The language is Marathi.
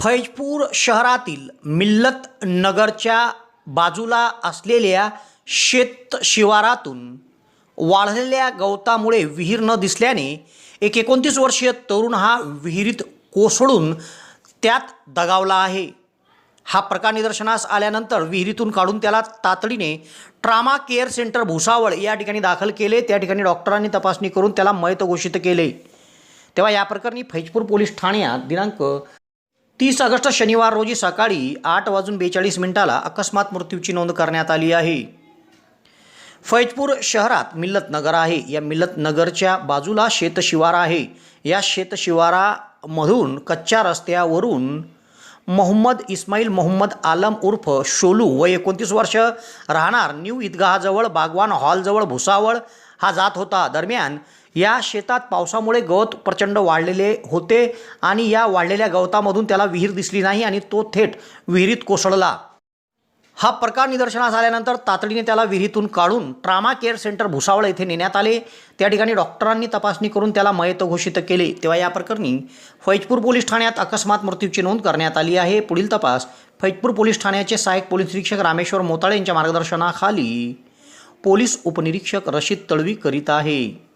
फैजपूर शहरातील मिल्लत नगरच्या बाजूला असलेल्या शेत शिवारातून वाढलेल्या गवतामुळे विहीर न दिसल्याने एक एकोणतीस वर्षीय तरुण हा विहिरीत कोसळून त्यात दगावला आहे. हा प्रकार निदर्शनास आल्यानंतर विहिरीतून काढून त्याला तातडीने ट्रामा केअर सेंटर भुसावळ या ठिकाणी दाखल केले. त्या ठिकाणी डॉक्टरांनी तपासणी करून त्याला मयत घोषित केले. तेव्हा या प्रकरणी फैजपूर पोलीस ठाण्यात दिनांक तीस ऑगस्ट शनिवार रोजी सकाळी आठ वाजून बेचाळीस मिनिटाला अकस्मात मृत्यूची नोंद करण्यात आली आहे. फैजपूर शहरात मिल्लत नगर आहे. या मिल्लत नगरच्या बाजूला शेतशिवार आहे. या शेतशिवारामधून कच्च्या रस्त्यावरून मोहम्मद इस्माईल मोहम्मद आलम उर्फ शोलू व एकोणतीस वर्ष राहणार न्यू ईदगाहाजवळ बागवान हॉलजवळ भुसावळ हा जात होता. दरम्यान या शेतात पावसामुळे गवत प्रचंड वाढलेले होते आणि या वाढलेल्या गवतामधून त्याला विहीर दिसली नाही आणि तो थेट विहिरीत कोसळला. हा प्रकार निदर्शनास आल्यानंतर तातडीने त्याला विहिरीतून काढून ट्रामा केअर सेंटर भुसावळ येथे नेण्यात आले. त्या ठिकाणी डॉक्टरांनी तपासणी करून त्याला मयत घोषित केले. तेव्हा या प्रकरणी फैजपूर पोलीस ठाण्यात अकस्मात मृत्यूची नोंद करण्यात आली आहे. पुढील तपास फैजपूर पोलीस ठाण्याचे सहाय्यक पोलीस निरीक्षक रामेश्वर मोताळे यांच्या मार्गदर्शनाखाली. पोलीस उपनिरीक्षक रशीद तळवी करीत आहे.